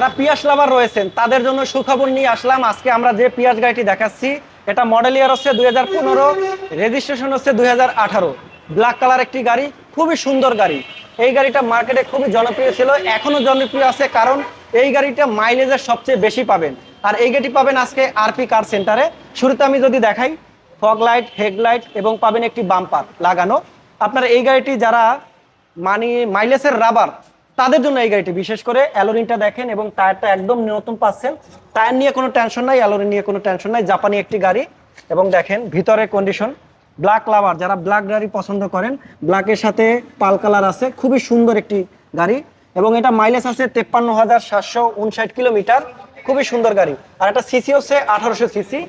যারা পিয়াস লাভার রয়েছেন, তাদের জন্য সুখবর নিয়ে আসলাম। আজকে আমরা যে পিয়াস গাড়িটি দেখাচ্ছি, এটা মডেল ইয়ার হচ্ছে দুই হাজার পনেরো রেজিস্ট্রেশন হচ্ছে দুই হাজার আঠারো। ব্ল্যাক কালার একটি গাড়ি, খুবই সুন্দর গাড়ি। এই গাড়িটা মার্কেটে খুবই জনপ্রিয় ছিল, এখনও জনপ্রিয় আছে কারণ এই গাড়িটা মাইলেজের সবচেয়ে বেশি পাবেন। আর এই গাড়িটি পাবেন আজকে আরপি কার সেন্টারে শুরুতে আমি যদি দেখাই ফগ লাইট হেডলাইট এবং পাবেন একটি বাম্পার লাগানো। আপনারা এই গাড়িটি যারা মানে মাইলেজের রাবার তাদের জন্য এই গাড়িটি, বিশেষ করে অ্যালোরিনটা দেখেন এবং টায়ারটা একদম নতুন পাচ্ছেন টায়ার নিয়ে কোনো টেনশন নাই, অ্যালোরিন নিয়ে কোনো টেনশন নাই, জাপানি একটি গাড়ি। এবং দেখেন ভিতরের কন্ডিশন ব্ল্যাক লাভার যারা ব্ল্যাক গাড়ি পছন্দ করেন ব্ল্যাকের সাথে পাল কালার আছে, খুবই সুন্দর একটি গাড়ি। এবং এটা মাইলেজ আছে তেপ্পান্ন হাজার সাতশো উনষাট কিলোমিটার, খুবই সুন্দর গাড়ি। আর একটা সিসি হচ্ছে আঠারোশো সিসি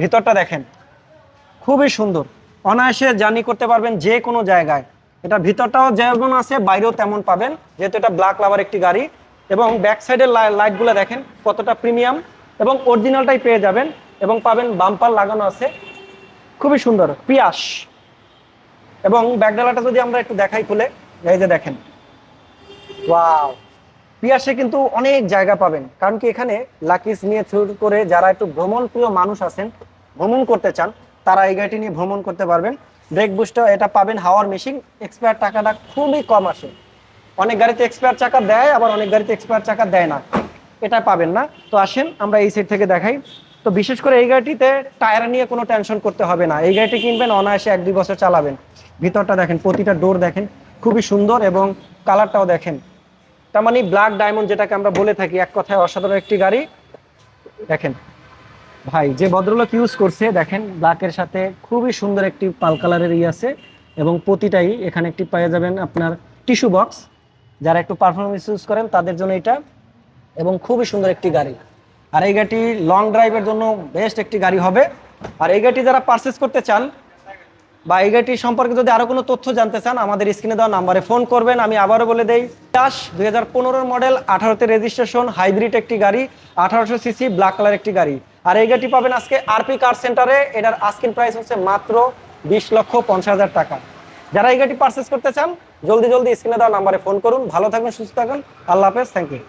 ভিতরটা দেখেন, খুবই সুন্দর। অনায়াসে জার্নি করতে পারবেন যে কোনো জায়গায়। এটা ভিতরটাও যেমন আছে, বাইরেও তেমন পাবেন। যেহেতু এটা ব্ল্যাক লাভার একটি গাড়ি। এবং ব্যাক সাইডের লাইটগুলো দেখেন, কতটা প্রিমিয়াম এবং অরিজিনালটাই পেয়ে যাবেন এবং পাবেন বাম্পার লাগানো আছে। খুবই সুন্দর, পিয়াস। এবং ব্যাকডালাটা যদি আমরা একটু দেখাই খুলে, এই যে দেখেন। ওয়াও পিয়াসে কিন্তু অনেক জায়গা পাবেন। কারণ কি এখানে লাকিস নিয়ে শুরু করে যারা একটু ভ্রমণ প্রিয় মানুষ আছেন, ভ্রমণ করতে চান, তারা এই গাড়িটি নিয়ে ভ্রমণ করতে পারবেন। ব্রেক বুস্টার এটা পাবেন হাওয়ার মেশিন এক্সপায়ার টাকাটা খুবই কম আসে। অনেক গাড়িতে এক্সপায়ার চাকা দেয়, আবার অনেক গাড়িতে এক্সপায়ার চাকা দেয় না। এটা পাবেন না। তো আসেন, আমরা এই সাইড থেকে দেখাই। তো বিশেষ করে এই গাড়িটিতে টায়ার নিয়ে কোনো টেনশন করতে হবে না। এই গাড়িটি কিনবেন, অনায়াসে এক দুই বছর চালাবেন। ভিতরটা দেখেন, প্রতিটা ডোর দেখেন, খুবই সুন্দর এবং কালারটাও দেখেন। তার মানে ব্ল্যাক ডায়মন্ড যেটাকে আমরা বলে থাকি, এক কথায় অসাধারণ একটি গাড়ি। দেখেন ভাই, যে ভদ্রলোক ইউজ করছে, দেখেন ব্ল্যাকের সাথে খুবই সুন্দর একটি পাল কালারের ই আছে এবং প্রতিটাই এখানে একটি পাওয়া যাবেন আপনার টিস্যু বক্স যারা একটু পারফরমেন্স ইউজ করেন, তাদের জন্য এটা এবং খুবই সুন্দর একটি গাড়ি। আর এই গাড়িটি লং ড্রাইভের জন্য বেস্ট একটি গাড়ি হবে। আর এই গাড়িটি যারা পারচেস করতে চান বা এই গাড়িটি সম্পর্কে যদি আরও কোনো তথ্য জানতে চান, আমাদের স্ক্রিনে দেওয়া নাম্বারে ফোন করবেন। আমি আবারও বলে দেই দাস দুই হাজার মডেল, আঠারোতে রেজিস্ট্রেশন, হাইব্রিড একটি গাড়ি, আঠারোশো সিসি, ব্ল্যাক কালার একটি গাড়ি। আর এই গাড়িটি পাবেন আজকে আরপি কার সেন্টারে। এটার আস্কিন প্রাইস হচ্ছে মাত্র বিশ লক্ষ পঞ্চাশ হাজার টাকা। যারা এই গাড়িটি পারচেস করতে চান, জলদি জলদি স্ক্রিনে দেওয়া নাম্বারে ফোন করুন। ভালো থাকবেন, সুস্থ থাকুন আল্লাহ হাফেজ থ্যাংক ইউ